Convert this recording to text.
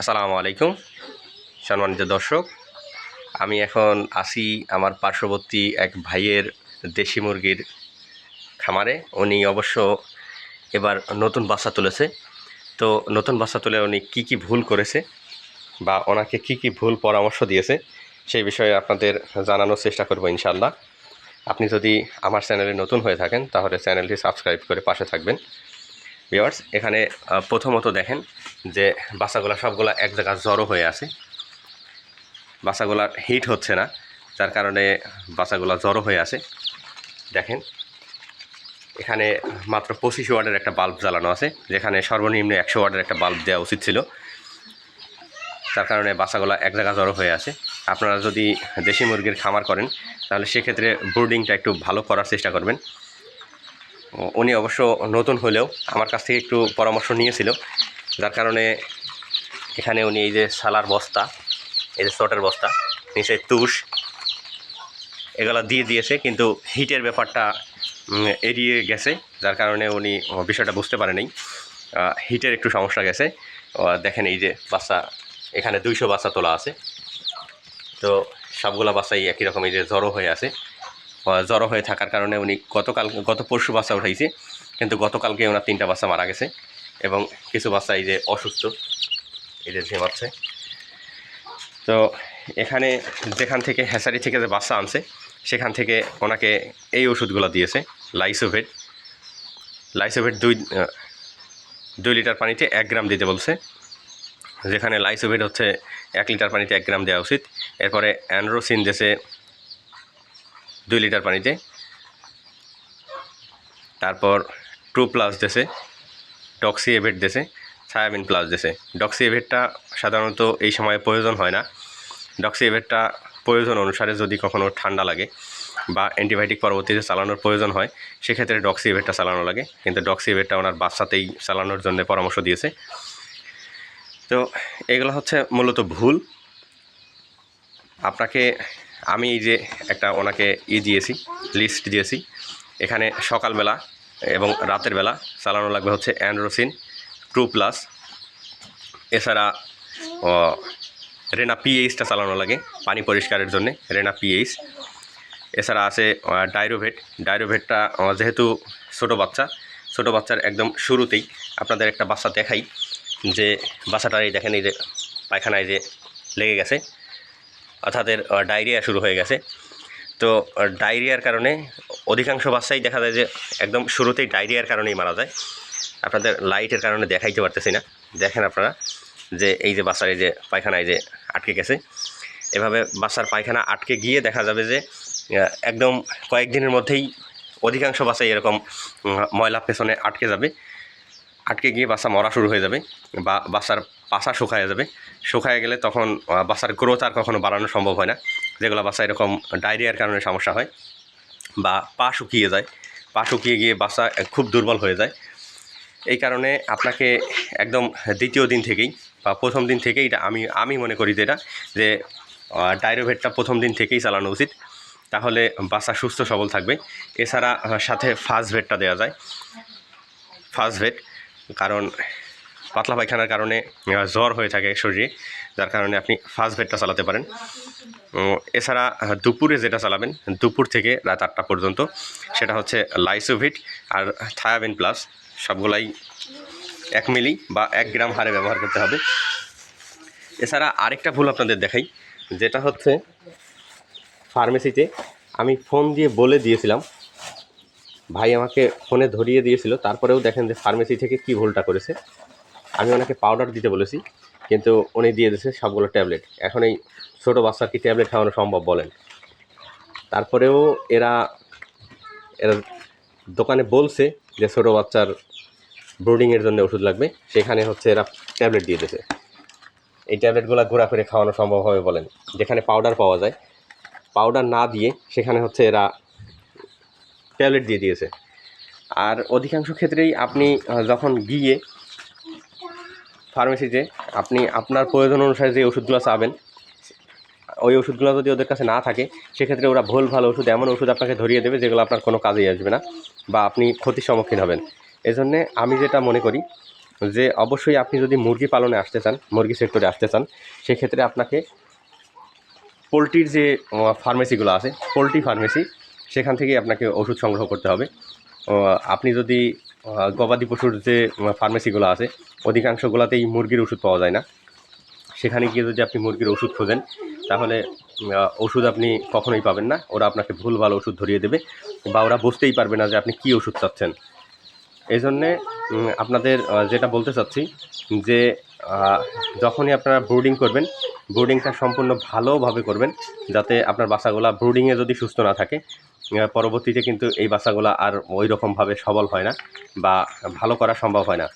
আসসালামু আলাইকুম, সম্মানিত দর্শক। আমি এখন আসি আমার পার্শ্ববর্তী এক ভাইয়ের দেশি মুরগির খামারে। উনি অবশ্য এবার নতুন বাচ্চা তুলেছে। তো নতুন বাচ্চা তুলে উনি কি কি ভুল করেছে বা ওনাকে কি কি ভুল পরামর্শ দিয়েছে সেই বিষয়ে আপনাদের জানানোর চেষ্টা করব ইনশাল্লাহ আপনি যদি আমার চ্যানেলে নতুন হয়ে থাকেন, তাহলে চ্যানেলটি সাবস্ক্রাইব করে পাশে থাকবেন। ভিওয়ার্স এখানে প্রথমত দেখেন যে বাচ্চাগুলা সবগুলা এক জায়গায় জড়ো হয়ে আছে। বাচ্চাগুলার হিট হচ্ছে না, যার কারণে বাচ্চাগুলা জড়ো হয়ে আছে। দেখেন, এখানে মাত্র পঁচিশ ওয়ার্ডের একটা বাল্ব জ্বালানো আছে, যেখানে সর্বনিম্ন একশো ওয়ার্ডের একটা বাল্ব দেওয়া উচিত ছিল। তার কারণে বাচ্চাগুলো এক জায়গায় জড়ো হয়ে আছে। আপনারা যদি দেশি মুরগির খামার করেন, তাহলে সেক্ষেত্রে ব্রুডিংটা একটু ভালো করার চেষ্টা করবেন। উনি অবশ্য নতুন হলেও আমার কাছ থেকে একটু পরামর্শ নিয়েছিল, যার কারণে এখানে উনি এই যে সালার বস্তা, এই যে শটের বস্তা, নিচে তুষ, এগুলো দিয়ে দিয়েছে, কিন্তু হিটের ব্যাপারটা এড়িয়ে গেছে, যার কারণে উনি বিষয়টা বুঝতে পারেনি। হিটের একটু সমস্যা গেছে। দেখেন এই যে বাচ্চা, এখানে দুইশো বাচ্চা তোলা আছে। তো সবগুলা বাচ্চাই একই রকম এই যে জড়ো হয়ে আছে। জড়ো হয়ে থাকার কারণে উনি গতকাল, গত পরশু বাচ্চা উঠাইছে, কিন্তু গতকালকে ওনার তিনটা বাচ্চা মারা গেছে এবং কিছু বাচ্চা এই যে অসুস্থ, এই যে ঝিমাচ্ছে। তো এখানে যেখান থেকে হ্যাসারি থেকে যে বাচ্চা আনছে, সেখান থেকে ওনাকে এই ওষুধগুলো দিয়েছে, লাইসোভেট। লাইসোভেট দুই দুই লিটার পানিতে এক গ্রাম দিতে বলছে। যেখানে লাইসোভেট হচ্ছে এক লিটার পানিতে এক গ্রাম দেওয়া উচিত। এরপরে অ্যান্ড্রোসিন দেশে দুই লিটার পানিতে। তারপর টু প্লাস দেশে ডক্সি এভেট দেশে সায়াবিন প্লাস দেশে ডক্সি এভেটটা সাধারণত এই সময়ে প্রয়োজন হয় না। ডক্সি এভেটটা প্রয়োজন অনুসারে যদি কখনো ঠান্ডা লাগে বা অ্যান্টিবায়োটিক পরবর্তীতে চালানোর প্রয়োজন হয়, সেক্ষেত্রে ডক্সি এভেটটা চালানো লাগে। কিন্তু ডক্সি এভেটটা ওনার বাচ্চাতেই চালানোর জন্য পরামর্শ দিয়েছে। তো এগুলো হচ্ছে মূলত ভুল। আপনাকে আমি এই যে একটা ওনাকে ই দিয়েছি লিস্ট দিয়েছি। এখানে সকালবেলা এবং রাতের বেলা চালানো লাগবে হচ্ছে অ্যান্ড্রোসিন টু প্লাস। এছাড়া রেনা পিএইচটা চালানো লাগে পানি পরিষ্কারের জন্য, রেনা পিএইচ এছাড়া আছে ডাইরোভেট ডাইরোভেটটা যেহেতু ছোটো বাচ্চা, ছোটো বাচ্চার একদম শুরুতেই আপনাদের একটা বাচ্চা দেখাই যে বাচ্চাটার এই দেখেন এই যে পায়খানায় যে লেগে গেছে। অর্থাৎ এর ডায়রিয়া শুরু হয়ে গেছে। তো ডায়রিয়ার কারণে অধিকাংশ বাচ্চাই দেখা যায় যে একদম শুরুতেই ডায়রিয়ার কারণেই মারা যায়। আপনাদের লাইটের কারণে দেখাইতে পারতেছি না। দেখেন আপনারা যে এই যে বাচ্চার এই যে পায়খানায় যে আটকে গেছে। এভাবে বাচ্চার পায়খানা আটকে গিয়ে দেখা যাবে যে একদম কয়েকদিনের মধ্যেই অধিকাংশ বাচ্চাই এরকম ময়লা পেছনে আটকে যাবে। আটকে গিয়ে বাচ্চা মরা শুরু হয়ে যাবে বা বাচ্চার পাশা শুকায় যাবে। শুকায় গেলে তখন বাচ্চার গ্রোথ আর কখনো বাড়ানো সম্ভব হয় না। যেগুলো বাচ্চা এরকম ডায়রিয়ার কারণে সমস্যা হয় বা পা শুকিয়ে যায়। পা শুকিয়ে গিয়ে বাচ্চা খুব দুর্বল হয়ে যায়। এই কারণে আপনাকে একদম দ্বিতীয় দিন থেকেই বা প্রথম দিন থেকেই এটা আমি আমি মনে করি যে আহ, ডায়রোভেটটা প্রথম দিন থেকেই চালানো উচিত। তাহলে বাচ্চা সুস্থ সবল থাকবে। এছাড়া সাথে ফার্স্ট ভেটটা দেওয়া যায়। ফার্স্ট ভেট কারণ পাতলা পায়খানার কারণে জ্বর হয়ে থাকে শরীরে, যার কারণে আপনি ফার্স্ট ভেটটা চালাতে পারেন। এছাড়া দুপুরে যেটা চালাবেন, দুপুর থেকে রাত আটটা পর্যন্ত, সেটা হচ্ছে লাইসোভিট আর থায়াবিন প্লাস। সবগুলাই এক মিলি বা এক গ্রাম হারে ব্যবহার করতে হবে। এছাড়া আরেকটা ভুল আপনাদের দেখাই, যেটা হচ্ছে ফার্মেসিতে আমি ফোন দিয়ে বলে দিয়েছিলাম ভাই আমাকে ফোনে ধরিয়ে দিয়েছিল, তারপরেও দেখেন যে ফার্মেসি থেকে কি ভুলটা করেছে। আমি ওনাকে পাউডার দিতে বলেছি, কিন্তু উনি দিয়ে দিয়েছে সবগুলো ট্যাবলেট এখন এই ছোটো বাচ্চার কি ট্যাবলেট খাওয়ানো সম্ভব বলেন? তারপরেও এরা এরা দোকানে বলছে যে ছোটো বাচ্চার ব্রুডিংয়ের জন্য ওষুধ লাগবে, সেখানে হচ্ছে এরা ট্যাবলেট দিয়ে দিয়েছে। এই ট্যাবলেটগুলো ঘোরা করে খাওয়ানো সম্ভব হবে বলেন, যেখানে পাউডার পাওয়া যায়। পাউডার না দিয়ে সেখানে হচ্ছে এরা ট্যাবলেট দিয়ে দিয়েছে। আর অধিকাংশ ক্ষেত্রেই আপনি যখন গিয়ে ফার্মেসিতে আপনি আপনার প্রয়োজন অনুসারে যে ওষুধগুলো চাবেন, ওই ওষুধগুলো যদি ওদের কাছে না থাকে, সেক্ষেত্রে ওরা ভুল ভালো ওষুধ, এমন ওষুধ আপনাকে ধরিয়ে দেবে যেগুলো আপনার কোনো কাজেই আসবে না বা আপনি ক্ষতির সম্মুখীন হবেন। এজন্যে আমি যেটা মনে করি যে, অবশ্যই আপনি যদি মুরগি পালনে আসতে চান, মুরগি সেক্টরে আসতে চান, সেক্ষেত্রে আপনাকে পোলট্রির যে ফার্মেসিগুলো আছে, পোলট্রি ফার্মেসি সেখান থেকেই আপনাকে ওষুধ সংগ্রহ করতে হবে। আপনি যদি গবাদি পশুর যে ফার্মেসিগুলো আছে, অধিকাংশগুলোতেই মুরগির ওষুধ পাওয়া যায় না। সেখানে গিয়ে যদি আপনি মুরগির ওষুধ খোঁজেন, তাহলে ওষুধ আপনি কখনোই পাবেন না। ওরা আপনাকে ভুল ভালো ওষুধ ধরিয়ে দেবে বা ওরা বুঝতেই পারবে না যে আপনি কী ওষুধ চাচ্ছেন। এই জন্যে আপনাদের যেটা বলতে চাচ্ছি, যে যখনই আপনারা ব্রুডিং করবেন, ব্রুডিংটা সম্পূর্ণ ভালোভাবে করবেন, যাতে আপনার বাচ্চাগুলা ব্রুডিংয়ে যদি সুস্থ না থাকে পরবর্তীতে কিন্তু এই বাচ্চাগুলো আর ওই রকমভাবে সবল হয় না বা ভালো করা সম্ভব হয় না।